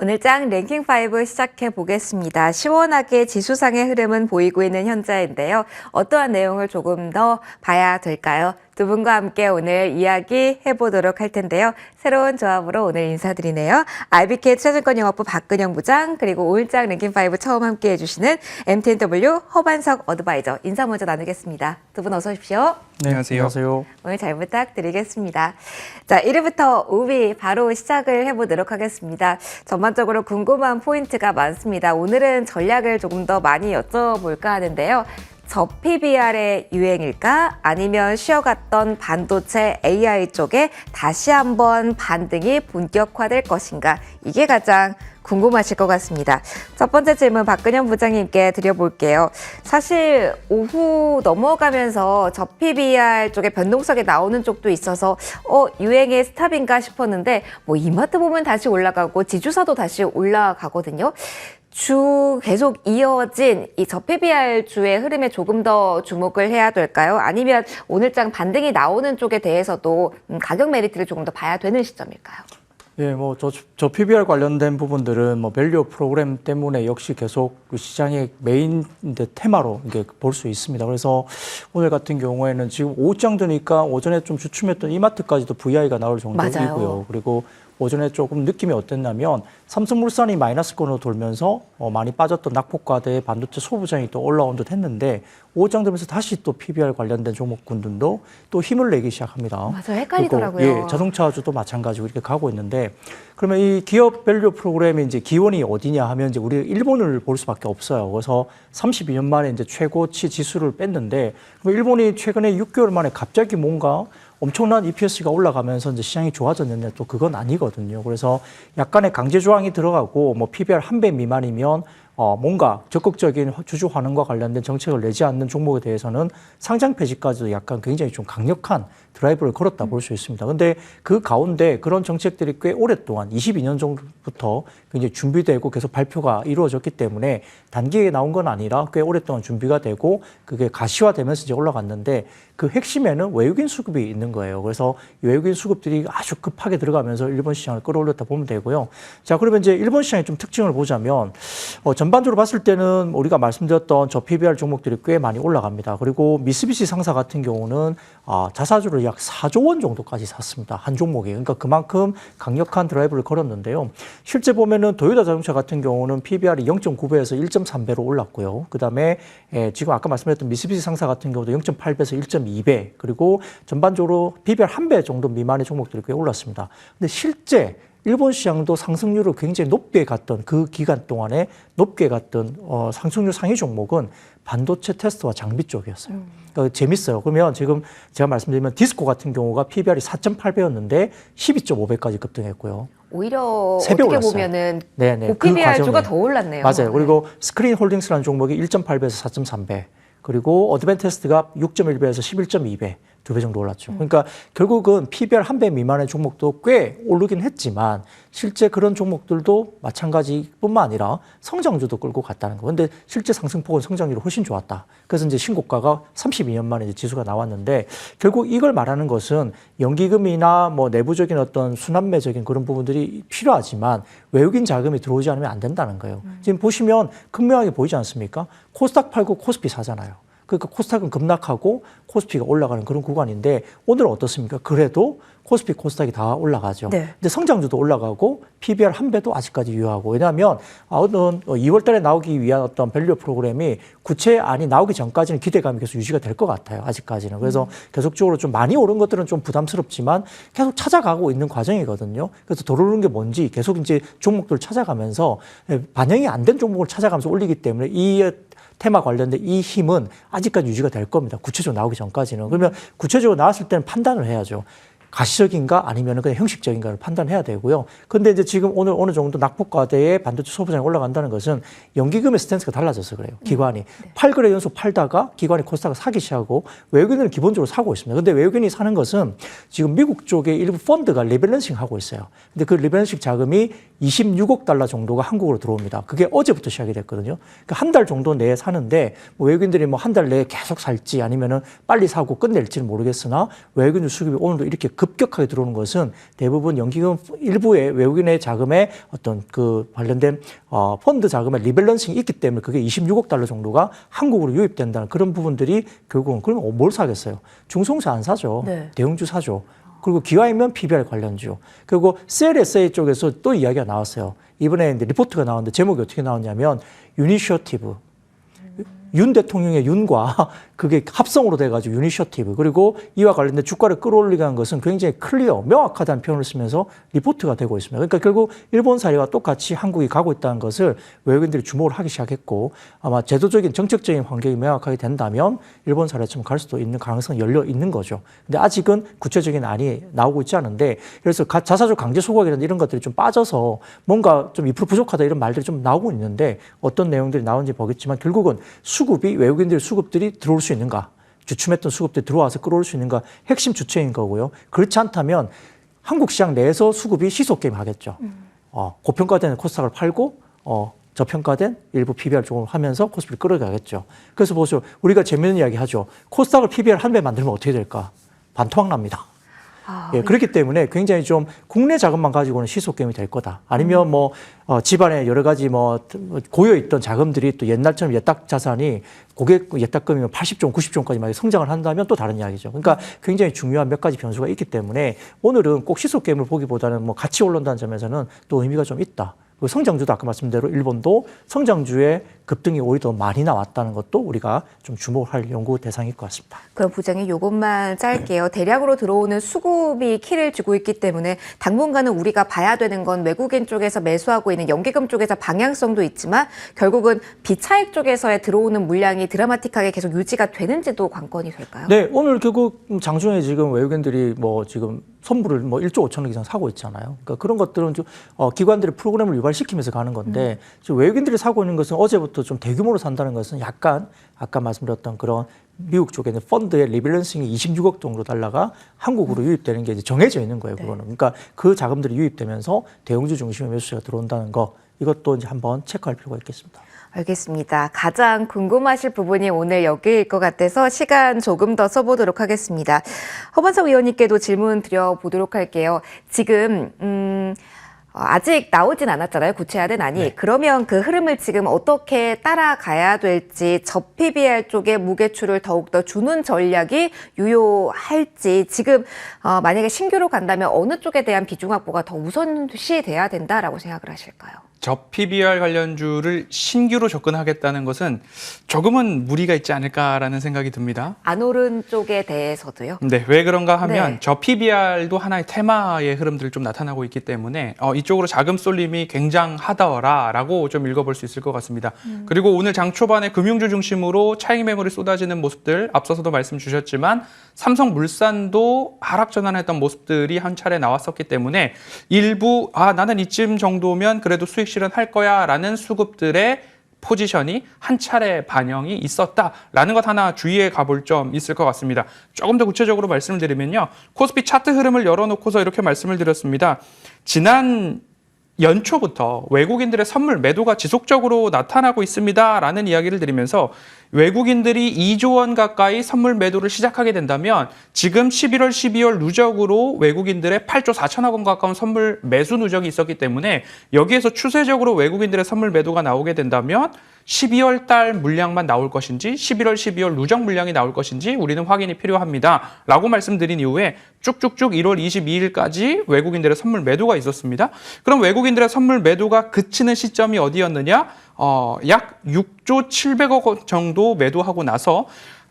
오늘장 랭킹 5 시작해 보겠습니다. 시원하게 지수상의 흐름은 보이고 있는 현재인데요. 어떠한 내용을 조금 더 봐야 될까요? 두 분과 함께 오늘 이야기 해보도록 할 텐데요. 새로운 조합으로 오늘 인사드리네요. RBK 투자증권 영업부 박근영 부장 그리고 오일장 랭킹 5 처음 함께 해주시는 MTNW 허반석 어드바이저 인사 먼저 나누겠습니다. 두 분 어서 오십시오. 네, 안녕하세요. 안녕하세요. 오늘 잘 부탁드리겠습니다. 자, 1위부터 5위 바로 시작을 해보도록 하겠습니다. 전반적으로 궁금한 포인트가 많습니다. 오늘은 전략을 조금 더 많이 여쭤볼까 하는데요. 저 PBR의 유행일까? 아니면 쉬어갔던 반도체 AI 쪽에 다시 한번 반등이 본격화될 것인가? 이게 가장 궁금하실 것 같습니다. 첫 번째 질문 박근현 부장님께 드려볼게요. 사실 오후 넘어가면서 저 PBR 쪽에 변동성이 나오는 쪽도 있어서 어 유행의 스탑인가 싶었는데 뭐 이마트 보면 다시 올라가고 지주사도 다시 올라가거든요. 주 계속 이어진 이 저PBR 주의 흐름에 조금 더 주목을 해야 될까요? 아니면 오늘장 반등이 나오는 쪽에 대해서도 음, 가격 메리트를 조금 더 봐야 되는 시점일까요? 예, 뭐, 저, 저 PBR 관련된 부분들은 뭐, 밸류 프로그램 때문에 역시 계속 그 시장의 메인 테마로 이게 볼 수 있습니다. 그래서 오늘 같은 경우에는 지금 오장 되니까 오전에 좀 주춤했던 이마트까지도 VI가 나올 정도이고요. 그리고 오전에 조금 느낌이 어땠냐면 삼성물산이 마이너스권으로 돌면서 어, 많이 빠졌던 낙폭과대 반도체 소부장이 또 올라온 듯 했는데 오장 되면서 다시 또 PBR 관련된 종목군들도 또 힘을 내기 시작합니다. 맞아요. 헷갈리더라고요. 그리고, 예, 자동차주도 마찬가지고 이렇게 가고 있는데 그러면 이 기업 밸류 프로그램의 이제 기원이 어디냐 하면 이제 우리 일본을 볼 수밖에 없어요. 그래서 32년 만에 이제 최고치 지수를 뺐는데 일본이 최근에 6개월 만에 갑자기 뭔가 엄청난 EPS가 올라가면서 이제 시장이 좋아졌는데 또 그건 아니거든요. 그래서 약간의 강제 조항이 들어가고 뭐 PBR 한 배 미만이면 어, 뭔가 적극적인 주주 환원과 관련된 정책을 내지 않는 종목에 대해서는 상장 폐지까지도 약간 굉장히 좀 강력한 드라이브를 걸었다 볼 수 있습니다. 근데 그 가운데 그런 정책들이 꽤 오랫동안 22년 정도부터 굉장히 준비되고 계속 발표가 이루어졌기 때문에 단기에 나온 건 아니라 꽤 오랫동안 준비가 되고 그게 가시화되면서 이제 올라갔는데 그 핵심에는 외국인 수급이 있는 거예요. 그래서 이 외국인 수급들이 아주 급하게 들어가면서 일본 시장을 끌어올렸다 보면 되고요. 자, 그러면 이제 일본 시장의 좀 특징을 보자면 어, 전 반적으로 봤을 때는 우리가 말씀드렸던 저 PBR 종목들이 꽤 많이 올라갑니다. 그리고 미쓰비시 상사 같은 경우는 아, 자사주를 약 4조 원 정도까지 샀습니다. 한 종목에. 그러니까 그만큼 강력한 드라이브를 걸었는데요. 실제 보면은 도요타 자동차 같은 경우는 PBR이 0.9배에서 1.3배로 올랐고요. 그다음에 예, 지금 아까 말씀드렸던 미쓰비시 상사 같은 경우도 0.8배에서 1.2배 그리고 전반적으로 PBR 한 배 정도 미만의 종목들이 꽤 올랐습니다. 근데 실제 일본 시장도 상승률을 굉장히 높게 갔던 그 기간 동안에 높게 갔던 어, 상승률 상위 종목은 반도체 테스트와 장비 쪽이었어요. 그러니까 재밌어요. 그러면 지금 제가 말씀드리면 디스코 같은 경우가 PBR이 4.8배였는데 12.5배까지 급등했고요. 오히려 어떻게 올랐어요. 보면은 네네. 그 고PBR 주가 과정에. 더 올랐네요. 맞아요. 그리고 스크린 홀딩스라는 종목이 1.8배에서 4.3배. 그리고 어드밴테스트가 6.1배에서 11.2배. 두 배 정도 올랐죠. 그러니까 결국은 PBR 한 배 미만의 종목도 꽤 오르긴 했지만 실제 그런 종목들도 마찬가지뿐만 아니라 성장주도 끌고 갔다는 거. 근데 실제 상승폭은 성장률이 훨씬 좋았다. 그래서 이제 신고가가 32년 만에 이제 지수가 나왔는데 결국 이걸 말하는 것은 연기금이나 뭐 내부적인 어떤 순환매적인 그런 부분들이 필요하지만 외국인 자금이 들어오지 않으면 안 된다는 거예요. 지금 보시면 극명하게 보이지 않습니까? 코스닥 팔고 코스피 사잖아요. 그러니까 코스닥은 급락하고 코스피가 올라가는 그런 구간인데 오늘은 어떻습니까? 그래도 코스피, 코스닥이 다 올라가죠. 네. 근데 성장주도 올라가고 PBR 한 배도 아직까지 유효하고 왜냐하면 아, 어떤 2월 달에 나오기 위한 어떤 밸류 프로그램이 구체안이 나오기 전까지는 기대감이 계속 유지가 될 것 같아요. 아직까지는. 그래서 계속적으로 좀 많이 오른 것들은 좀 부담스럽지만 계속 찾아가고 있는 과정이거든요. 그래서 더 오르는 게 뭔지 계속 이제 종목들을 찾아가면서 반영이 안 된 종목을 찾아가면서 올리기 때문에 이 테마 관련된 이 힘은 아직까지 유지가 될 겁니다. 구체적으로 나오기 전까지는. 그러면 구체적으로 나왔을 때는 판단을 해야죠. 가시적인가 아니면 그냥 형식적인가를 판단해야 되고요. 근데 이제 지금 오늘 어느 정도 낙폭과대의 반도체 소부장이 올라간다는 것은 연기금의 스탠스가 달라져서 그래요. 기관이. 팔 8거래 연속 팔다가 기관이 코스닥을 사기 시작하고 외국인은 기본적으로 사고 있습니다. 근데 외국인이 사는 것은 지금 미국 쪽에 일부 펀드가 리밸런싱 하고 있어요. 근데 그 리밸런싱 자금이 26억 달러 정도가 한국으로 들어옵니다. 그게 어제부터 시작이 됐거든요. 그러니까 한 달 정도 내에 사는데 뭐 외국인들이 뭐 한 달 내에 계속 살지 아니면은 빨리 사고 끝낼지는 모르겠으나 외국인 수급이 오늘도 이렇게 급격하게 들어오는 것은 대부분 연기금 일부의 외국인의 자금에 어떤 그 관련된 어, 펀드 자금의 리밸런싱이 있기 때문에 그게 26억 달러 정도가 한국으로 유입된다는 그런 부분들이 결국은 그러면 뭘 사겠어요? 중성사 안 사죠. 네. 대형주 사죠. 그리고 기와이면 PBR 관련주. 그리고 CLSA 쪽에서 또 이야기가 나왔어요. 이번에 이제 리포트가 나왔는데 제목이 어떻게 나왔냐면 유니셔티브. 윤 대통령의 윤과 그게 합성으로 돼가지고 유니셔티브 그리고 이와 관련된 주가를 끌어올리게 한 것은 굉장히 클리어 명확하다는 표현을 쓰면서 리포트가 되고 있습니다. 그러니까 결국 일본 사례와 똑같이 한국이 가고 있다는 것을 외국인들이 주목을 하기 시작했고 아마 제도적인 정책적인 환경이 명확하게 된다면 일본 사례처럼 갈 수도 있는 가능성이 열려 있는 거죠. 근데 아직은 구체적인 안이 나오고 있지 않은데 그래서 가- 자사주 강제 소각이라는 이런 것들이 좀 빠져서 뭔가 좀 2% 부족하다 이런 말들이 좀 나오고 있는데 어떤 내용들이 나오는지 보겠지만 결국은 수급이 외국인들 수급들이 들어올 수 있는가 주춤했던 수급들이 들어와서 끌어올 수 있는가 핵심 주체인 거고요. 그렇지 않다면 한국 시장 내에서 수급이 시속 게임 하겠죠. 어, 고평가된 코스닥을 팔고 어, 저평가된 일부 PBR 쪽으로 하면서 코스피를 끌어가겠죠. 그래서 보세요. 우리가 재밌는 이야기 하죠. 코스닥을 PBR 한 배 만들면 어떻게 될까? 반토막 납니다. 아, 예, 그렇기 때문에 굉장히 좀 국내 자금만 가지고는 시속 게임이 될 거다. 아니면 뭐 어, 집안에 여러 가지 뭐 고여 있던 자금들이 또 옛날처럼 예탁 자산이 고객 예탁금이면 80종, 90종까지 막 성장을 한다면 또 다른 이야기죠. 그러니까 굉장히 중요한 몇 가지 변수가 있기 때문에 오늘은 꼭 시속 게임을 보기보다는 뭐 같이 올른다는 점에서는 또 의미가 좀 있다. 그리고 성장주도 아까 말씀대로 일본도 성장주의 급등이 오히려 더 많이 나왔다는 것도 우리가 좀 주목할 연구 대상일 것 같습니다. 그럼 부장님 요것만 짧게요. 대량으로 들어오는 수급이 키를 쥐고 있기 때문에 당분간은 우리가 봐야 되는 건 외국인 쪽에서 매수하고 있는 연기금 쪽에서 방향성도 있지만 결국은 비차익 쪽에서의 들어오는 물량이 드라마틱하게 계속 유지가 되는지도 관건이 될까요? 네, 오늘 결국 장중에 지금 외국인들이 뭐 지금 선물을 뭐 1조 5천억 이상 사고 있잖아요. 그러니까 그런 것들은 좀 어, 기관들의 프로그램을 유발시키면서 가는 건데 지금 외국인들이 사고 있는 것은 어제부터 좀 대규모로 산다는 것은 약간 아까 말씀드렸던 그런 미국 쪽에는 펀드의 리밸런싱이 26억 정도 달러가 한국으로 유입되는 게 이제 정해져 있는 거예요. 그거는. 그러니까 그 자금들이 유입되면서 대형주 중심의 매수세가 들어온다는 거 이것도 이제 한번 체크할 필요가 있겠습니다. 알겠습니다. 가장 궁금하실 부분이 오늘 여기일 것 같아서 시간 조금 더 써보도록 하겠습니다. 허반석 의원님께도 질문 드려보도록 할게요. 지금 음, 어, 아직 나오진 않았잖아요. 구체화된 안이. 그러면 그 흐름을 지금 어떻게 따라가야 될지 저 PBR 쪽에 무게추를 더욱더 주는 전략이 유효할지 지금 어, 만약에 신규로 간다면 어느 쪽에 대한 비중 확보가 더 우선시 돼야 된다라고 생각을 하실까요? 저 PBR 관련주를 신규로 접근하겠다는 것은 조금은 무리가 있지 않을까라는 생각이 듭니다. 안 오른 쪽에 대해서도요. 네, 왜 그런가 하면 네. 저 PBR도 하나의 테마의 흐름들이 좀 나타나고 있기 때문에 어, 이쪽으로 자금 쏠림이 굉장하더라라고 좀 읽어볼 수 있을 것 같습니다. 그리고 오늘 장 초반에 금융주 중심으로 차익 매물이 쏟아지는 모습들 앞서서도 말씀 주셨지만 삼성물산도 하락 전환했던 모습들이 한 차례 나왔었기 때문에 일부 아 나는 이쯤 정도면 그래도 수익 실현할 거야 라는 수급들의 포지션이 한 차례 반영이 있었다라는 것 하나 주의해 가볼 점 있을 것 같습니다. 조금 더 구체적으로 말씀을 드리면요. 코스피 차트 흐름을 열어놓고서 이렇게 말씀을 드렸습니다. 지난 연초부터 외국인들의 선물 매도가 지속적으로 나타나고 있습니다라는 이야기를 드리면서 외국인들이 2조 원 가까이 선물 매도를 시작하게 된다면 지금 11월, 12월 누적으로 외국인들의 8조 4천억 원 가까운 선물 매수 누적이 있었기 때문에 여기에서 추세적으로 외국인들의 선물 매도가 나오게 된다면 12월 달 물량만 나올 것인지 11월, 12월 누적 물량이 나올 것인지 우리는 확인이 필요합니다. 라고 말씀드린 이후에 쭉쭉쭉 1월 22일까지 외국인들의 선물 매도가 있었습니다. 그럼 외국인들의 선물 매도가 그치는 시점이 어디였느냐? 어, 약 6조 700억 원 정도 매도하고 나서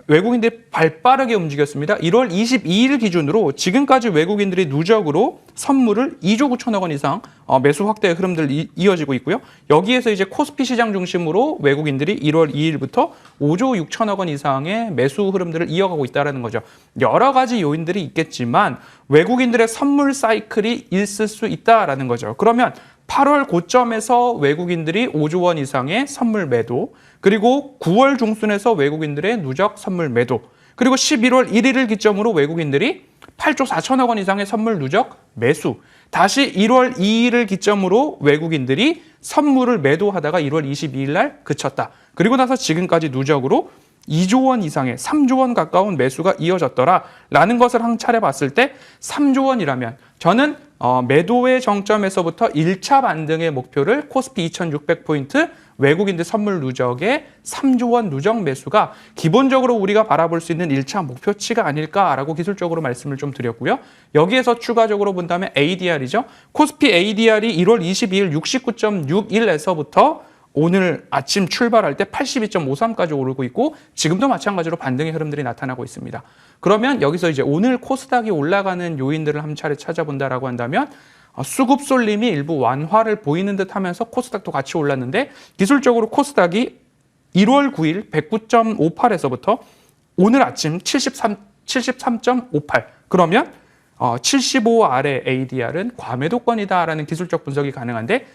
외국인들이 발빠르게 움직였습니다. 1월 22일 기준으로 지금까지 외국인들이 누적으로 선물을 2조 9천억 원 이상 어, 매수 확대의 흐름들 이, 이어지고 있고요. 여기에서 이제 코스피 시장 중심으로 외국인들이 1월 2일부터 5조 6천억 원 이상의 매수 흐름들을 이어가고 있다는 거죠. 여러 가지 요인들이 있겠지만 외국인들의 선물 사이클이 있을 수 있다라는 거죠. 그러면 8월 고점에서 외국인들이 5조 원 이상의 선물 매도, 그리고 9월 중순에서 외국인들의 누적 선물 매도, 그리고 11월 1일을 기점으로 외국인들이 8조 4천억 원 이상의 선물 누적 매수, 다시 1월 2일을 기점으로 외국인들이 선물을 매도하다가 1월 22일 날 그쳤다. 그리고 나서 지금까지 누적으로 2조 원 이상의 3조 원 가까운 매수가 이어졌더라라는 것을 한 차례 봤을 때 3조 원이라면 저는 어, 매도의 정점에서부터 1차 반등의 목표를 코스피 2600포인트 외국인들 선물 누적의 3조 원 누적 매수가 기본적으로 우리가 바라볼 수 있는 1차 목표치가 아닐까라고 기술적으로 말씀을 좀 드렸고요. 여기에서 추가적으로 본다면 ADR이죠. 코스피 ADR이 1월 22일 69.61에서부터 오늘 아침 출발할 때 82.53까지 오르고 있고 지금도 마찬가지로 반등의 흐름들이 나타나고 있습니다. 그러면 여기서 이제 오늘 코스닥이 올라가는 요인들을 한 차례 찾아본다라고 한다면 어, 수급 쏠림이 일부 완화를 보이는 듯 하면서 코스닥도 같이 올랐는데 기술적으로 코스닥이 1월 9일 109.58에서부터 오늘 아침 73, 73.58 그러면 어, 75 아래 ADR은 과매도권이다라는 기술적 분석이 가능한데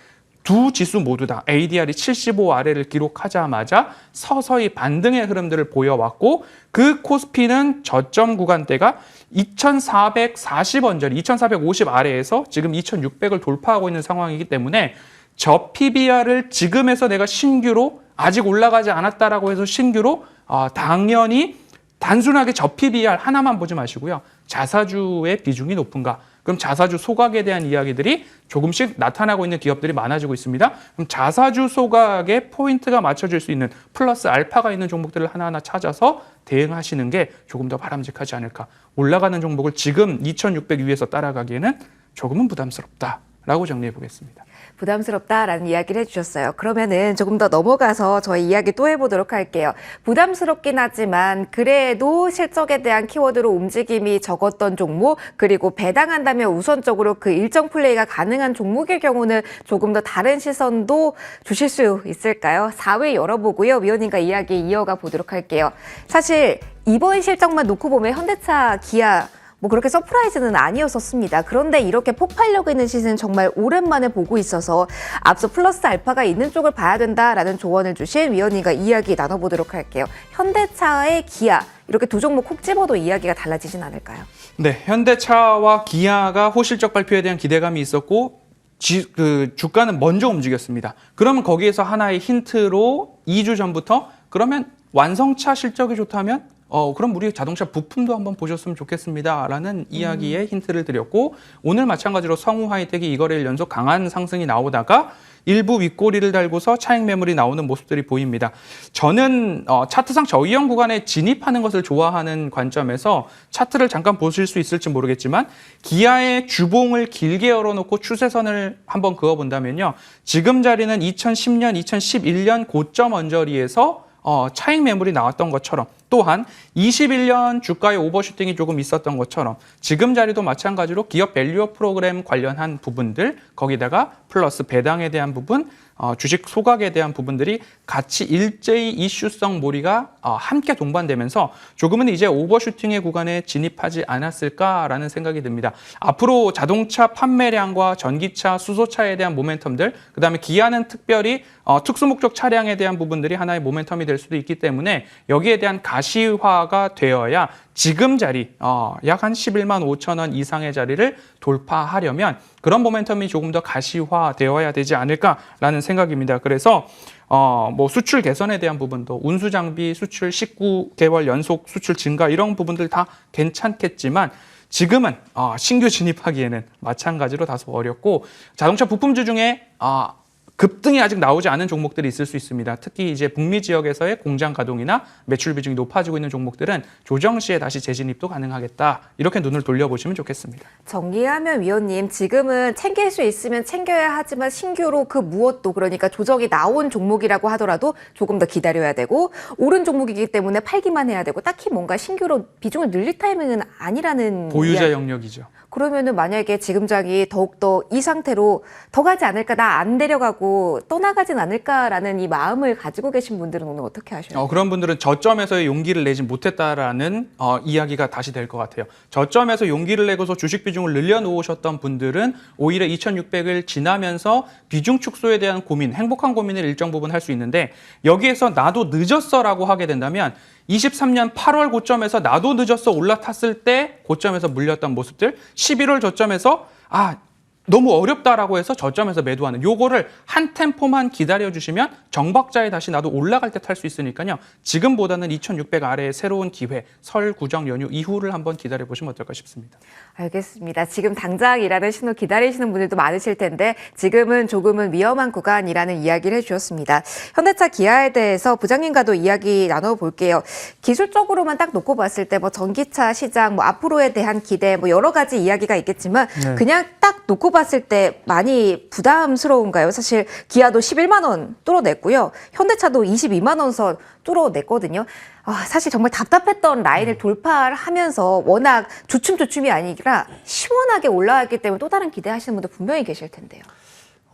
두 지수 모두 다 ADR이 75 아래를 기록하자마자 서서히 반등의 흐름들을 보여왔고 그 코스피는 저점 구간대가 2,440원짜리 2,450 아래에서 지금 2,600을 돌파하고 있는 상황이기 때문에 저 PBR을 지금에서 내가 신규로 아직 올라가지 않았다라고 해서 신규로 어, 당연히 단순하게 저 PBR 하나만 보지 마시고요. 자사주의 비중이 높은가? 그럼 자사주 소각에 대한 이야기들이 조금씩 나타나고 있는 기업들이 많아지고 있습니다. 그럼 자사주 소각에 포인트가 맞춰질 수 있는 플러스 알파가 있는 종목들을 하나하나 찾아서 대응하시는 게 조금 더 바람직하지 않을까. 올라가는 종목을 지금 2600 위에서 따라가기에는 조금은 부담스럽다라고 정리해 보겠습니다. 부담스럽다라는 이야기를 해주셨어요. 그러면은 조금 더 넘어가서 저희 이야기 또 해보도록 할게요. 부담스럽긴 하지만 그래도 실적에 대한 키워드로 움직임이 적었던 종목 그리고 배당한다면 우선적으로 그 일정 플레이가 가능한 종목의 경우는 조금 더 다른 시선도 주실 수 있을까요? 4회 열어보고요. 위원님과 이야기 이어가 보도록 할게요. 사실 이번 실적만 놓고 보면 현대차, 기아 뭐 그렇게 서프라이즈는 아니었었습니다. 그런데 이렇게 폭발력 있는 시즌 정말 오랜만에 보고 있어서 앞서 플러스 알파가 있는 쪽을 봐야 된다라는 조언을 주신 위원님과 이야기 나눠보도록 할게요. 현대차의 기아 이렇게 두 종목 콕 집어도 이야기가 달라지진 않을까요? 네, 현대차와 기아가 호실적 발표에 대한 기대감이 있었고 지- 그 주가는 먼저 움직였습니다. 그러면 거기에서 하나의 힌트로 2주 전부터 그러면 완성차 실적이 좋다면 어 그럼 우리 자동차 부품도 한번 보셨으면 좋겠습니다 라는 이야기에 힌트를 드렸고 오늘 마찬가지로 성우 하이텍이 이 거래일 연속 강한 상승이 나오다가 일부 윗꼬리를 달고서 차익 매물이 나오는 모습들이 보입니다. 저는 어, 차트상 저이형 구간에 진입하는 것을 좋아하는 관점에서 차트를 잠깐 보실 수 있을지 모르겠지만 기아의 주봉을 길게 열어놓고 추세선을 한번 그어본다면요. 지금 자리는 2010년, 2011년 고점 언저리에서 어, 차익 매물이 나왔던 것처럼 또한 21년 주가의 오버슈팅이 조금 있었던 것처럼 지금 자리도 마찬가지로 기업 밸류업 프로그램 관련한 부분들 거기다가 플러스 배당에 대한 부분 어, 주식 소각에 대한 부분들이 같이 일제히 이슈성 몰이가 어, 함께 동반되면서 조금은 이제 오버슈팅의 구간에 진입하지 않았을까라는 생각이 듭니다. 앞으로 자동차 판매량과 전기차, 수소차에 대한 모멘텀들, 그 다음에 기아는 특별히 어, 특수목적 차량에 대한 부분들이 하나의 모멘텀이 될 수도 있기 때문에 여기에 대한 가 시화가 되어야 지금 자리 어, 약 한 11만 5천 원 이상의 자리를 돌파하려면 그런 모멘텀이 조금 더 가시화되어야 되지 않을까라는 생각입니다. 그래서 어, 뭐 수출 개선에 대한 부분도 운수 장비 수출 19개월 연속 수출 증가 이런 부분들 다 괜찮겠지만 지금은 어, 신규 진입하기에는 마찬가지로 다소 어렵고 자동차 부품주 중에 어, 급등이 아직 나오지 않은 종목들이 있을 수 있습니다. 특히 이제 북미 지역에서의 공장 가동이나 매출 비중이 높아지고 있는 종목들은 조정 시에 다시 재진입도 가능하겠다. 이렇게 눈을 돌려보시면 좋겠습니다. 정리하면 위원님 지금은 챙길 수 있으면 챙겨야 하지만 신규로 그 무엇도 그러니까 조정이 나온 종목이라고 하더라도 조금 더 기다려야 되고 오른 종목이기 때문에 팔기만 해야 되고 딱히 뭔가 신규로 비중을 늘릴 타이밍은 아니라는 보유자 이야기. 영역이죠. 그러면은 만약에 지금 장이 더욱더 이 상태로 더 가지 않을까 나 안 데려가고 떠나가진 않을까라는 이 마음을 가지고 계신 분들은 오늘 어떻게 하셔요? 어, 그런 분들은 저점에서의 용기를 내지 못했다라는 어, 이야기가 다시 될 것 같아요. 저점에서 용기를 내고서 주식 비중을 늘려놓으셨던 분들은 오히려 2,600을 지나면서 비중 축소에 대한 고민, 행복한 고민을 일정 부분 할 수 있는데 여기에서 나도 늦었어라고 하게 된다면 23년 8월 고점에서 나도 늦었어 올라탔을 때 고점에서 물렸던 모습들 11월 저점에서 아 너무 어렵다라고 해서 저점에서 매도하는 요거를 한 템포만 기다려 주시면 정박자에 다시 나도 올라갈 때 탈 수 있으니까요. 지금보다는 2,600 아래의 새로운 기회, 설 구정 연휴 이후를 한번 기다려 보시면 어떨까 싶습니다. 알겠습니다. 지금 당장 일하는 신호 기다리시는 분들도 많으실 텐데 지금은 조금은 위험한 구간이라는 이야기를 해주셨습니다. 현대차 기아에 대해서 부장님과도 이야기 나눠볼게요. 기술적으로만 딱 놓고 봤을 때 뭐 전기차 시장, 뭐 앞으로에 대한 기대, 뭐 여러 가지 이야기가 있겠지만 네. 그냥 딱 놓고 봤을 때 많이 부담스러운가요? 사실 기아도 11만 원 뚫어냈고요. 현대차도 22만 원선 뚫어냈거든요. 아, 사실 정말 답답했던 라인을 돌파하면서 워낙 주춤주춤이 아니라 시원하게 올라왔기 때문에 또 다른 기대하시는 분들 분명히 계실 텐데요.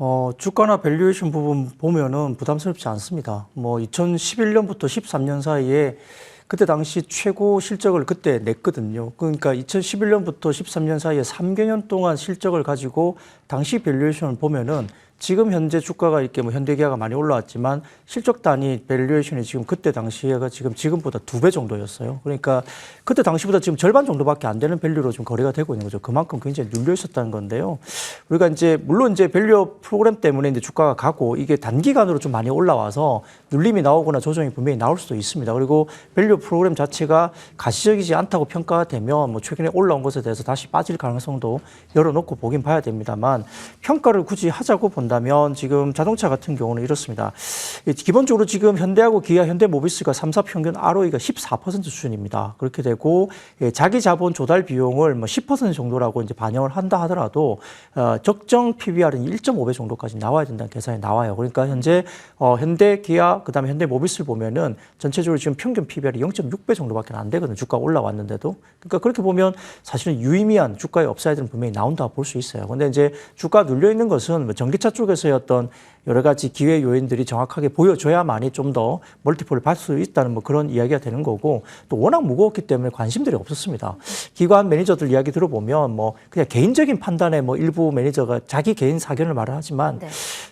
어, 주가나 밸류에이션 부분 보면은 부담스럽지 않습니다. 뭐 2011년부터 13년 사이에 그때 당시 최고 실적을 그때 냈거든요. 그러니까 2011년부터 13년 사이에 3개년 동안 실적을 가지고 당시 밸류에이션을 보면은 지금 현재 주가가 이렇게 뭐 현대기아가 많이 올라왔지만 실적 단위 밸류에이션이 지금 그때 당시에가 지금 지금보다 두 배 정도였어요. 그러니까 그때 당시보다 지금 절반 정도밖에 안 되는 밸류로 지금 거래가 되고 있는 거죠. 그만큼 굉장히 눌려 있었다는 건데요. 우리가 이제 물론 이제 밸류 프로그램 때문에 이제 주가가 가고 이게 단기간으로 좀 많이 올라와서 눌림이 나오거나 조정이 분명히 나올 수도 있습니다. 그리고 밸류 프로그램 자체가 가시적이지 않다고 평가가 되면 뭐 최근에 올라온 것에 대해서 다시 빠질 가능성도 열어놓고 보긴 봐야 됩니다만 평가를 굳이 하자고 본다 면 지금 자동차 같은 경우는 이렇습니다. 이 기본적으로 지금 현대하고 기아, 현대모비스가 3사 평균 ROE가 14% 수준입니다. 그렇게 되고 예, 자기 자본 조달 비용을 뭐 10% 정도라고 이제 반영을 한다 하더라도 어, 적정 PBR은 1.5배 정도까지 나와야 된다는 계산이 나와요. 그러니까 현재 어, 현대, 기아, 그다음에 현대모비스를 보면은 전체적으로 지금 평균 PBR이 0.6배 정도밖에 안 되거든요. 주가 올라왔는데도. 그러니까 그렇게 보면 사실은 유의미한 주가의 업사이드는 분명히 나온다 볼 수 있어요. 근데 이제 주가 눌려 있는 것은 뭐 전기차 쪽에서의 어떤 여러 가지 기회 요인들이 정확하게 보여줘야만이 좀 더 멀티플을 받을 수 있다는 뭐 그런 이야기가 되는 거고 또 워낙 무거웠기 때문에 관심들이 없었습니다. 기관 매니저들 이야기 들어보면 뭐 그냥 개인적인 판단에 뭐 일부 매니저가 자기 개인 사견을 말을 하지만 네.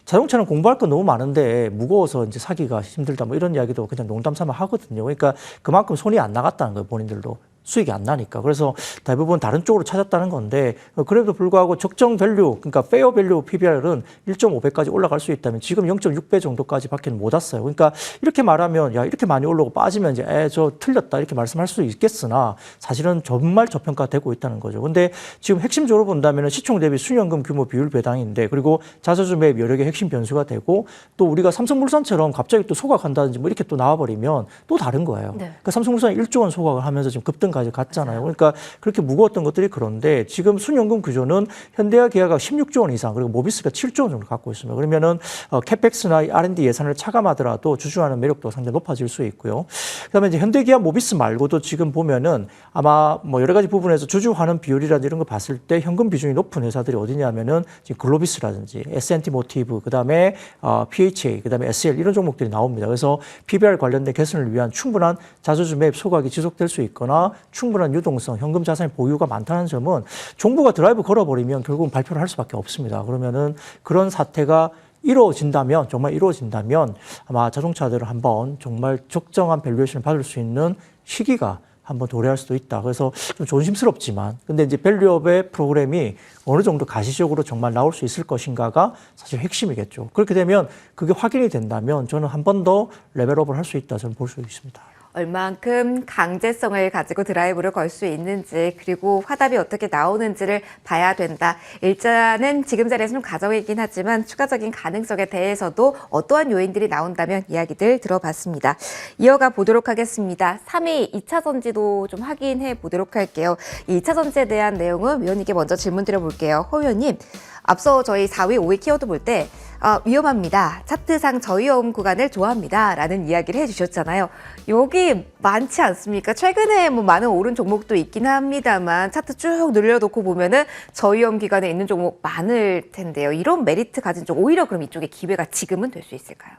자동차는 공부할 거 너무 많은데 무거워서 이제 사기가 힘들다 뭐 이런 이야기도 그냥 농담 삼아 하거든요. 그러니까 그만큼 손이 안 나갔다는 거예요, 본인들도. 수익이 안 나니까. 그래서 대부분 다른 쪽으로 찾았다는 건데 어, 그래도 불구하고 적정 밸류, 그러니까 페어 밸류 PBR은 1.5배까지 올라갈 수 있다면 지금 0.6배 정도까지 밖에 못 왔어요. 그러니까 이렇게 말하면 야, 이렇게 많이 올라오고 빠지면 이제 에, 저 틀렸다 이렇게 말씀할 수 있겠으나 사실은 정말 저평가되고 있다는 거죠. 근데 지금 핵심적으로 본다면 시총 대비 순연금 규모 비율 배당인데 그리고 자사주 매입 개 핵심 변수가 되고 또 우리가 삼성물산처럼 갑자기 또 소각한다든지 뭐 이렇게 또 나와버리면 또 다른 거예요. 네. 그러니까 삼성물산이 1조 원 소각을 하면서 지금 급등 까지 갔잖아요. 그러니까 그렇게 무거웠던 것들이 그런데 지금 순연금 구조는 현대와 기아가 16조 원 이상 그리고 모비스가 7조 원 정도 갖고 있습니다. 그러면은 어, 캐펙스나 R&D 예산을 차감하더라도 주주하는 매력도 상당히 높아질 수 있고요. 그다음에 이제 현대기아 모비스 말고도 지금 보면은 아마 뭐 여러 가지 부분에서 주주하는 비율이라든지 이런 거 봤을 때 현금 비중이 높은 회사들이 어디냐면은 지금 글로비스라든지 S&T 모티브 그다음에 어, PHA 그다음에 SL 이런 종목들이 나옵니다. 그래서 PBR 관련된 개선을 위한 충분한 자주주 매입 소각이 지속될 수 있거나 충분한 유동성, 현금 자산의 보유가 많다는 점은 정부가 드라이브 걸어버리면 결국은 발표를 할 수밖에 없습니다. 그러면은 그런 사태가 이루어진다면 정말 이루어진다면 아마 자동차들을 한번 정말 적정한 밸류에이션을 받을 수 있는 시기가 한번 도래할 수도 있다. 그래서 좀 조심스럽지만 근데 이제 밸류업의 프로그램이 어느 정도 가시적으로 정말 나올 수 있을 것인가가 사실 핵심이겠죠. 그렇게 되면 그게 확인이 된다면 저는 한 번 더 레벨업을 할 수 있다 저는 볼 수 있습니다. 얼만큼 강제성을 가지고 드라이브를 걸 수 있는지 그리고 화답이 어떻게 나오는지를 봐야 된다. 일단은 지금 자리에서 좀 가정이긴 하지만 추가적인 가능성에 대해서도 어떠한 요인들이 나온다면 이야기들 들어봤습니다. 이어가 보도록 하겠습니다. 3위 2차 전지도 좀 확인해 보도록 할게요. 이 2차 전지에 대한 내용은 위원님께 먼저 질문 드려볼게요. 허 위원님, 앞서 저희 4위, 5위 키워드 볼때 아, 위험합니다. 차트상 저위험 구간을 좋아합니다. 라는 이야기를 해주셨잖아요. 여기 많지 않습니까? 최근에 뭐 많은 오른 종목도 있긴 합니다만 차트 쭉 늘려놓고 보면은 저위험 기간에 있는 종목 많을 텐데요. 이런 메리트 가진 쪽 오히려 그럼 이쪽에 기회가 지금은 될 수 있을까요?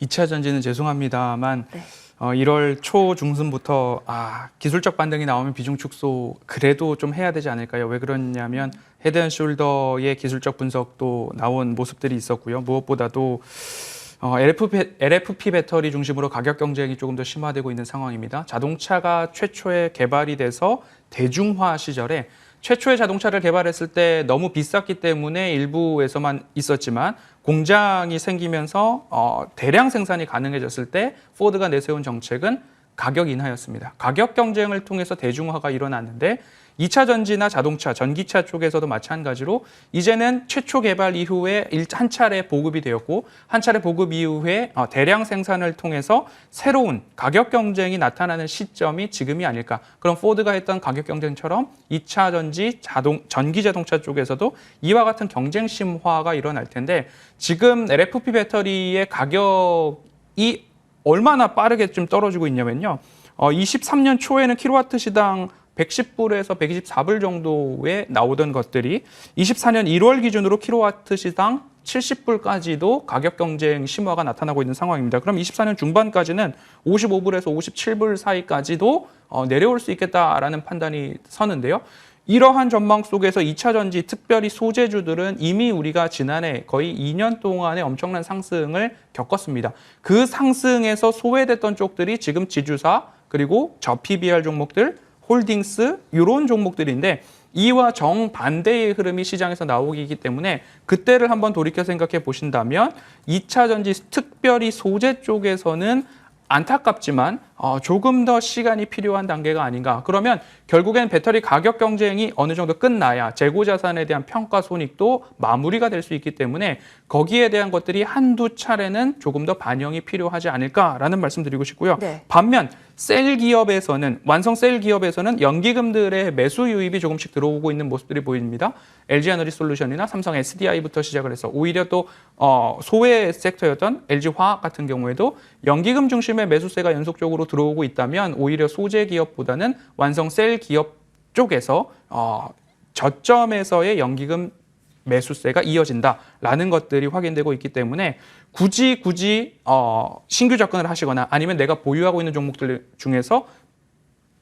2차 전지는 죄송합니다만 네. 어, 1월 초 중순부터 아, 기술적 반등이 나오면 비중 축소 그래도 좀 해야 되지 않을까요? 왜 그러냐면 헤드앤숄더의 기술적 분석도 나온 모습들이 있었고요. 무엇보다도 어, LFP, LFP 배터리 중심으로 가격 경쟁이 조금 더 심화되고 있는 상황입니다. 자동차가 최초에 개발이 돼서 대중화 시절에 최초의 자동차를 개발했을 때 너무 비쌌기 때문에 일부에서만 있었지만 공장이 생기면서 어, 대량 생산이 가능해졌을 때 포드가 내세운 정책은 가격 인하였습니다. 가격 경쟁을 통해서 대중화가 일어났는데 2차 전지나 자동차, 전기차 쪽에서도 마찬가지로 이제는 최초 개발 이후에 일- 한 차례 보급이 되었고 한 차례 보급 이후에 어, 대량 생산을 통해서 새로운 가격 경쟁이 나타나는 시점이 지금이 아닐까. 그럼 포드가 했던 가격 경쟁처럼 2차 전지 자동 전기 자동차 쪽에서도 이와 같은 경쟁 심화가 일어날 텐데 지금 LFP 배터리의 가격이 얼마나 빠르게 좀 떨어지고 있냐면요. 어, 23년 초에는 킬로와트 시당 110불에서 124불 정도에 나오던 것들이 24년 1월 기준으로 킬로와트 시당 70불까지도 가격 경쟁 심화가 나타나고 있는 상황입니다. 그럼 24년 중반까지는 55불에서 57불 사이까지도 어, 내려올 수 있겠다라는 판단이 서는데요. 이러한 전망 속에서 2차 전지 특별히 소재주들은 이미 우리가 지난해 거의 2년 동안의 엄청난 상승을 겪었습니다. 그 상승에서 소외됐던 쪽들이 지금 지주사 그리고 저 PBR 종목들 홀딩스 이런 종목들인데 이와 정반대의 흐름이 시장에서 나오기 때문에 그때를 한번 돌이켜 생각해 보신다면 2차 전지 특별히 소재 쪽에서는 안타깝지만 어, 조금 더 시간이 필요한 단계가 아닌가. 그러면 결국엔 배터리 가격 경쟁이 어느 정도 끝나야 재고 자산에 대한 평가 손익도 마무리가 될 수 있기 때문에 거기에 대한 것들이 한두 차례는 조금 더 반영이 필요하지 않을까라는 말씀드리고 싶고요. 네. 반면 셀 기업에서는 완성 셀 기업에서는 연기금들의 매수 유입이 조금씩 들어오고 있는 모습들이 보입니다. LG 에너지 솔루션이나 삼성 SDI부터 시작을 해서 오히려 또 어, 소외 섹터였던 LG 화학 같은 경우에도 연기금 중심의 매수세가 연속적으로 들어오고 있다면 오히려 소재 기업보다는 완성 셀 기업 쪽에서 어, 저점에서의 연기금 매수세가 이어진다라는 것들이 확인되고 있기 때문에 굳이 굳이 어, 신규 접근을 하시거나 아니면 내가 보유하고 있는 종목들 중에서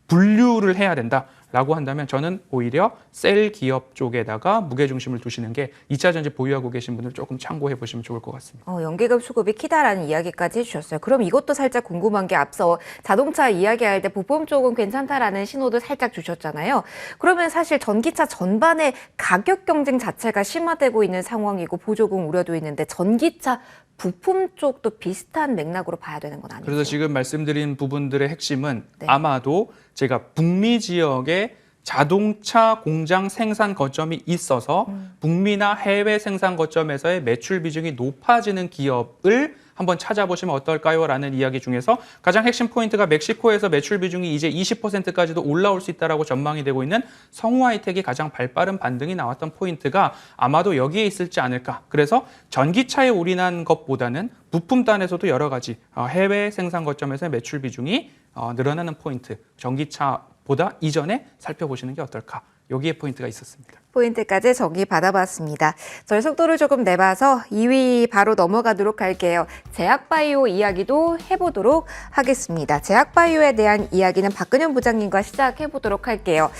분류를 해야 된다라고 한다면 저는 오히려 셀 기업 쪽에다가 무게 중심을 두시는 게 2차 전지 보유하고 계신 분들 조금 참고해 보시면 좋을 것 같습니다. 어, 연기금 수급이 키다라는 이야기까지 해주셨어요. 그럼 이것도 살짝 궁금한 게 앞서 자동차 이야기할 때 부품 쪽은 괜찮다라는 신호도 살짝 주셨잖아요. 그러면 사실 전기차 전반의 가격 경쟁 자체가 심화되고 있는 상황이고 보조금 우려도 있는데 전기차 부품 쪽도 비슷한 맥락으로 봐야 되는 건 아니죠? 그래서 지금 말씀드린 부분들의 핵심은 네. 아마도 제가 북미 지역에 자동차 공장 생산 거점이 있어서 북미나 해외 생산 거점에서의 매출 비중이 높아지는 기업을 한번 찾아보시면 어떨까요?라는 이야기 중에서 가장 핵심 포인트가 멕시코에서 매출 비중이 이제 20%까지도 올라올 수 있다라고 전망이 되고 있는 성우 하이텍이 가장 발빠른 반등이 나왔던 포인트가 아마도 여기에 있을지 않을까. 그래서 전기차에 올인한 것보다는 부품단에서도 여러 가지 어, 해외 생산 거점에서의 매출 비중이 어, 늘어나는 포인트, 전기차보다 이전에 살펴보시는 게 어떨까. 여기에 포인트가 있었습니다. 포인트까지 정리 받아봤습니다. 저희 속도를 조금 내봐서 2위 바로 넘어가도록 할게요. 제약바이오 이야기도 해보도록 하겠습니다. 제약바이오에 대한 이야기는 박근현 부장님과 시작해보도록 할게요.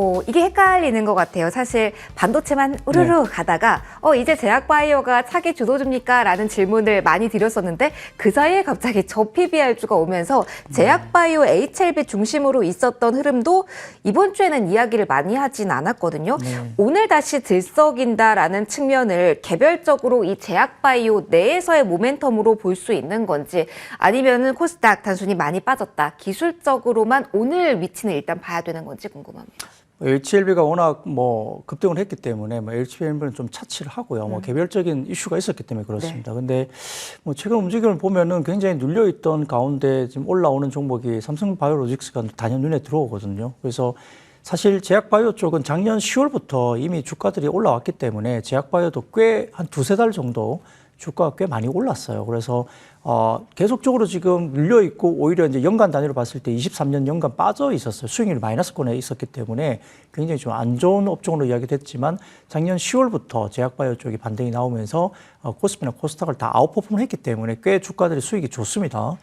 어, 이게 헷갈리는 것 같아요. 사실 반도체만 우르르 가다가 어, 이제 제약바이오가 차기 주도줍니까? 라는 질문을 많이 드렸었는데 그 사이에 갑자기 저 PBR주가 오면서 제약바이오 HLB 중심으로 있었던 흐름도 이번 주에는 이야기를 많이 하진 않았거든요. 네. 오늘 다시 들썩인다라는 측면을 개별적으로 이 제약바이오 내에서의 모멘텀으로 볼 수 있는 건지 아니면은 코스닥 단순히 많이 빠졌다. 기술적으로만 오늘 위치는 일단 봐야 되는 건지 궁금합니다. HLB가 워낙 뭐 급등을 했기 때문에 뭐 HLB는 좀 차치를 하고요. 뭐 개별적인 이슈가 있었기 때문에 그렇습니다. 근데 뭐 최근 움직임을 보면은 굉장히 눌려 있던 가운데 지금 올라오는 종목이 삼성바이오로직스가 단연 눈에 들어오거든요. 그래서 사실 제약바이오 쪽은 작년 10월부터 이미 주가들이 올라왔기 때문에 제약바이오도 꽤 한 두세 달 정도 주가가 꽤 많이 올랐어요. 그래서 어, 계속적으로 지금 눌려 있고 오히려 이제 연간 단위로 봤을 때 23년 연간 빠져 있었어요. 수익률이 마이너스권에 있었기 때문에 굉장히 좀 안 좋은 업종으로 이야기됐지만 작년 10월부터 제약바이오 쪽이 반등이 나오면서 어, 코스피나 코스닥을 다 아웃퍼폼을 했기 때문에 꽤 주가들이 수익이 좋습니다.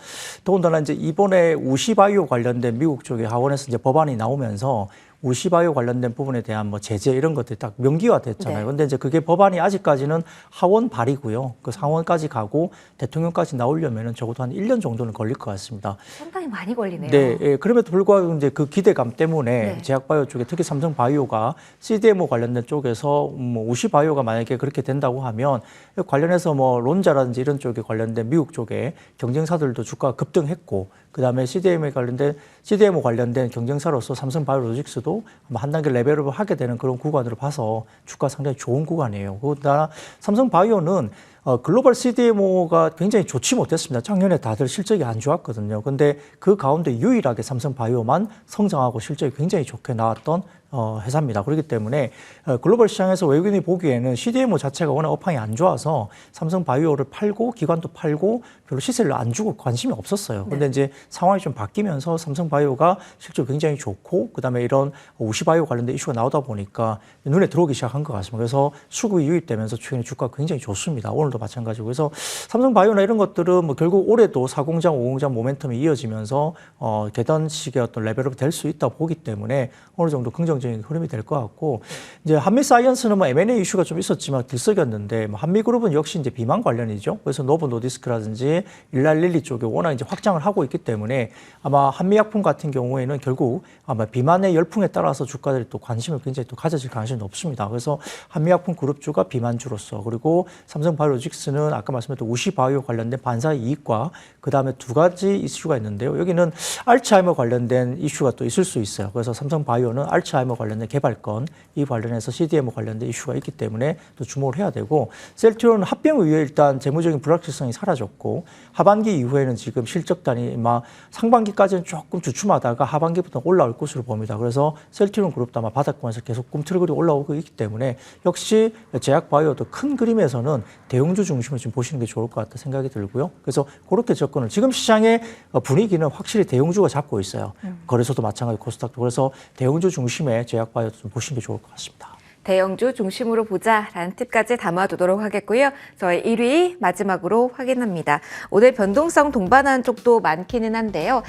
더군다나 이제 이번에 우시바이오 관련된 미국 쪽의 하원에서 이제 법안이 나오면서 우시바이오 관련된 부분에 대한 뭐 제재 이런 것들이 딱 명기화 됐잖아요. 네. 근데 이제 그게 법안이 아직까지는 하원 발의고요. 그 상원까지 가고 대통령까지 나오려면은 적어도 한 1년 정도는 걸릴 것 같습니다. 상당히 많이 걸리네요. 네, 예, 그럼에도 불구하고 이제 그 기대감 때문에 네. 제약바이오 쪽에 특히 삼성바이오가 CDMO 관련된 쪽에서 뭐 우시바이오가 만약에 그렇게 된다고 하면 관련해서 뭐 론자라든지 이런 쪽에 관련된 미국 쪽에 경쟁사들도 주가가 급등했고 그 다음에 CDMO 관련된 CDMO 관련된 경쟁사로서 삼성 바이오로직스도 아마 한 단계 레벨업을 하게 되는 그런 구간으로 봐서 주가 상당히 좋은 구간이에요. 그러나 삼성 바이오는 어, 글로벌 CDMO가 굉장히 좋지 못했습니다. 작년에 다들 실적이 안 좋았거든요. 근데 그 가운데 유일하게 삼성바이오만 성장하고 실적이 굉장히 좋게 나왔던 어, 회사입니다. 그렇기 때문에 어, 글로벌 시장에서 외국인이 보기에는 CDMO 자체가 워낙 업황이 안 좋아서 삼성바이오를 팔고 기관도 팔고 별로 시세를 안 주고 관심이 없었어요. 근데 이제 상황이 좀 바뀌면서 삼성바이오가 실적이 굉장히 좋고 그다음에 이런 우시바이오 관련된 이슈가 나오다 보니까 눈에 들어오기 시작한 것 같습니다. 그래서 수급이 유입되면서 최근에 주가가 굉장히 좋습니다. 오늘 도 마찬가지고 그래서 삼성바이오나 이런 것들은 뭐 결국 올해도 4공장, 5공장 모멘텀이 이어지면서 어, 계단식의 어떤 레벨업이 될 수 있다 보기 때문에 어느 정도 긍정적인 흐름이 될 것 같고 이제 한미 사이언스는 뭐 M&A 이슈가 좀 있었지만 들썩였는데 뭐 한미 그룹은 역시 이제 비만 관련이죠. 그래서 노브 노디스크라든지 일랄릴리 쪽에 워낙 이제 확장을 하고 있기 때문에 아마 한미약품 같은 경우에는 결국 아마 비만의 열풍에 따라서 주가들이 또 관심을 굉장히 또 가져질 가능성이 높습니다. 그래서 한미약품 그룹주가 비만주로서 그리고 삼성바이오 직스는 아까 말씀드렸던 우시바이오 관련된 반사 이익과 그 다음에 두 가지 이슈가 있는데요. 여기는 알츠하이머 관련된 이슈가 또 있을 수 있어요. 그래서 삼성바이오는 알츠하이머 관련된 개발건 이 관련해서 CDMO 관련된 이슈가 있기 때문에 또 주목을 해야 되고 셀트리온은 합병 이후에 일단 재무적인 불확실성이 사라졌고 하반기 이후에는 지금 실적단이 아마 상반기까지는 조금 주춤하다가 하반기부터 올라올 것으로 봅니다. 그래서 셀트리온 그룹도 아마 바닥권에서 계속 꿈틀거리 올라오고 있기 때문에 역시 제약바이오도 큰 그림에서는 대형 주 중심을 좀 보시는 게 좋을 것 같다 생각이 들고요. 그래서 그렇게 접근을 지금 시장의 분위기는 확실히 대형주가 잡고 있어요. 거래소도 마찬가지 코스닥도 그래서 대형주 중심의 제약 바이오도 좀 보시는 게 좋을 것 같습니다. 대형주 중심으로 보자라는 팁까지 담아두도록 하겠고요. 저희 1위 마지막으로 확인합니다. 오늘 변동성 동반한 쪽도 많기는 한데요.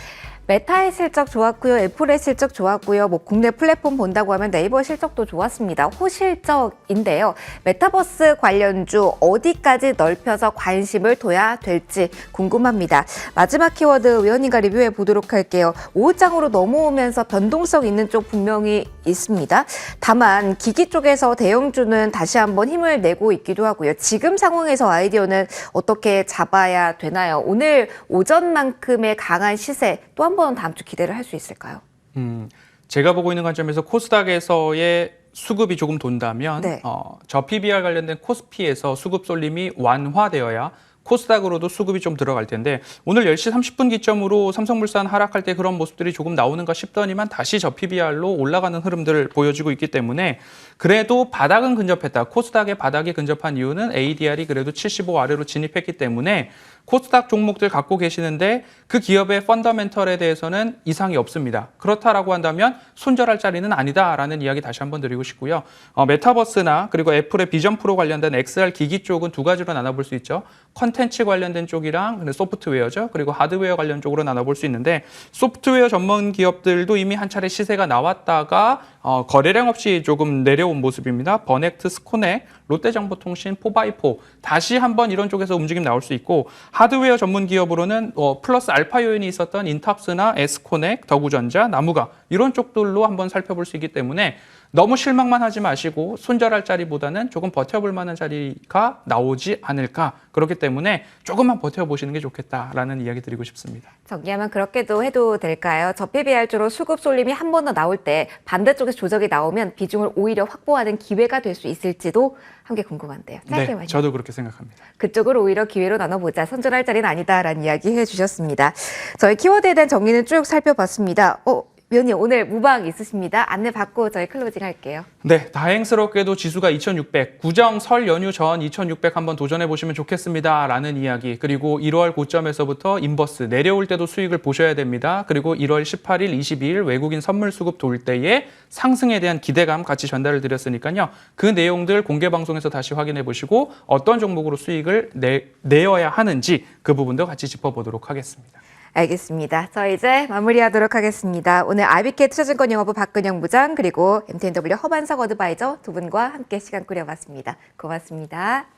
메타의 실적 좋았고요. 애플의 실적 좋았고요. 뭐 국내 플랫폼 본다고 하면 네이버 실적도 좋았습니다. 호실적인데요. 메타버스 관련주 어디까지 넓혀서 관심을 둬야 될지 궁금합니다. 마지막 키워드 위원님과 리뷰해 보도록 할게요. 5장으로 넘어오면서 변동성 있는 쪽 분명히 있습니다. 다만 기기 쪽에서 대형주는 다시 한번 힘을 내고 있기도 하고요. 지금 상황에서 아이디어는 어떻게 잡아야 되나요? 오늘 오전만큼의 강한 시세 또한 번 다음 주 기대를 할 수 있을까요? 음, 제가 보고 있는 관점에서 코스닥에서의 수급이 조금 돈다면 네. 어, 저 PBR 관련된 코스피에서 수급 쏠림이 완화되어야 코스닥으로도 수급이 좀 들어갈 텐데 오늘 10시 30분 기점으로 삼성물산 하락할 때 그런 모습들이 조금 나오는가 싶더니만 다시 저 PBR로 올라가는 흐름들을 보여주고 있기 때문에 그래도 바닥은 근접했다. 코스닥의 바닥에 근접한 이유는 ADR이 그래도 75 아래로 진입했기 때문에 코스닥 종목들 갖고 계시는데 그 기업의 펀더멘털에 대해서는 이상이 없습니다. 그렇다라고 한다면 손절할 자리는 아니다라는 이야기 다시 한번 드리고 싶고요. 어, 메타버스나 그리고 애플의 비전 프로 관련된 XR 기기 쪽은 두 가지로 나눠볼 수 있죠. 컨텐츠 관련된 쪽이랑 소프트웨어죠. 그리고 하드웨어 관련 쪽으로 나눠볼 수 있는데 소프트웨어 전문 기업들도 이미 한 차례 시세가 나왔다가 어, 거래량 없이 조금 내려온 모습입니다. 버넥트, 스코넥, 롯데정보통신, 포바이포 다시 한번 이런 쪽에서 움직임 나올 수 있고 하드웨어 전문 기업으로는 어, 플러스 알파 요인이 있었던 인탑스나 에스코넥, 더구전자, 나무가 이런 쪽들로 한번 살펴볼 수 있기 때문에 너무 실망만 하지 마시고 손절할 자리보다는 조금 버텨볼 만한 자리가 나오지 않을까 그렇기 때문에 조금만 버텨보시는 게 좋겠다라는 이야기 드리고 싶습니다. 정리하면 그렇게도 해도 될까요? 저 PBR주로 수급 쏠림이 한 번 더 나올 때 반대쪽에서 조정이 나오면 비중을 오히려 확보하는 기회가 될 수 있을지도 함께 궁금한데요. 짧게 네. 저도 그렇게 생각합니다. 그쪽을 오히려 기회로 나눠보자. 선전할 자리는 아니다라는 이야기 해주셨습니다. 저희 키워드에 대한 정리는 쭉 살펴봤습니다. 어, 위원님 오늘 무방 있으십니다. 안내 받고 저희 클로징 할게요. 네, 다행스럽게도 지수가 2600, 구정 설 연휴 전 2600 한번 도전해 보시면 좋겠습니다. 라는 이야기. 그리고 1월 고점에서부터 인버스 내려올 때도 수익을 보셔야 됩니다. 그리고 1월 18일, 22일 외국인 선물 수급 돌 때의 상승에 대한 기대감 같이 전달을 드렸으니까요. 그 내용들 공개 방송에서 다시 확인해 보시고 어떤 종목으로 수익을 내, 내어야 하는지 그 부분도 같이 짚어보도록 하겠습니다. 알겠습니다. 저 이제 마무리하도록 하겠습니다. 오늘 아비케 투자증권 영업부 박근영 부장 그리고 MTNW 허반석 어드바이저 두 분과 함께 시간 꾸려봤습니다. 고맙습니다.